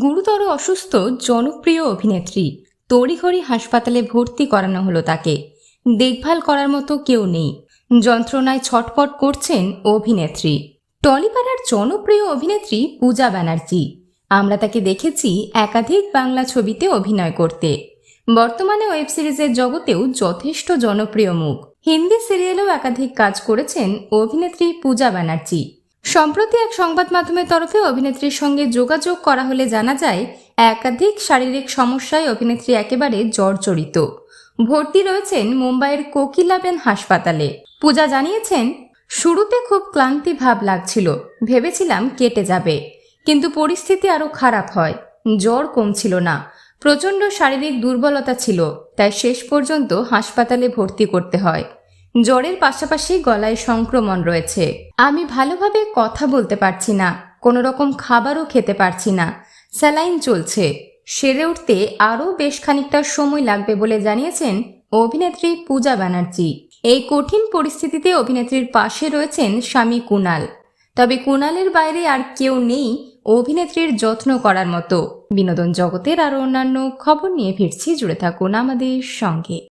গুরুতর অসুস্থ জনপ্রিয় অভিনেত্রী তড়িঘড়ি হাসপাতালে ভর্তি করানো হলো তাকে। দেখভাল করার মতো কেউ নেই। যন্ত্রণায় ছটপট করছেন অভিনেত্রী। টলিপাড়ার জনপ্রিয় অভিনেত্রী পূজা ব্যানার্জি। আমরা তাকে দেখেছি একাধিক বাংলা ছবিতে অভিনয় করতে। বর্তমানে ওয়েব সিরিজের জগতেও যথেষ্ট জনপ্রিয় মুখ। হিন্দি সিরিয়ালেও একাধিক কাজ করেছেন অভিনেত্রী পূজা ব্যানার্জি। সম্প্রতি এক সংবাদ মাধ্যমের তরফে অভিনেত্রীর সঙ্গে যোগাযোগ করা হলে জানা যায়, একাধিক শারীরিক সমস্যায় অভিনেত্রী একেবারে জর্জরিত। ভর্তি রয়েছেন মুম্বাইয়ের কোকিলাবেন হাসপাতালে। পূজা জানিয়েছেন, শুরুতে খুব ক্লান্তি ভাব লাগছিল, ভেবেছিলাম কেটে যাবে। কিন্তু পরিস্থিতি আরও খারাপ হয়, জ্বর কমছিল না, প্রচণ্ড শারীরিক দুর্বলতা ছিল, তাই শেষ পর্যন্ত হাসপাতালে ভর্তি করতে হয়। জ্বরের পাশাপাশি গলায় সংক্রমণ রয়েছে। আমি ভালোভাবে কথা বলতে পারছি না কোনো রকম খাবারও খেতে পারছি না। স্যালাইন চলছে। সেরে উঠতে আরও বেশ খানিকটা সময় লাগবে বলে জানিয়েছেন অভিনেত্রী পূজা ব্যানার্জি। এই কঠিন পরিস্থিতিতে অভিনেত্রীর পাশে রয়েছেন স্বামী কুনাল। তবে কুনালের বাইরে আর কেউ নেই অভিনেত্রীর যত্ন করার মতো। বিনোদন জগতের আরও অন্যান্য খবর নিয়ে ফিরছি, জুড়ে থাকুন আমাদের সঙ্গে।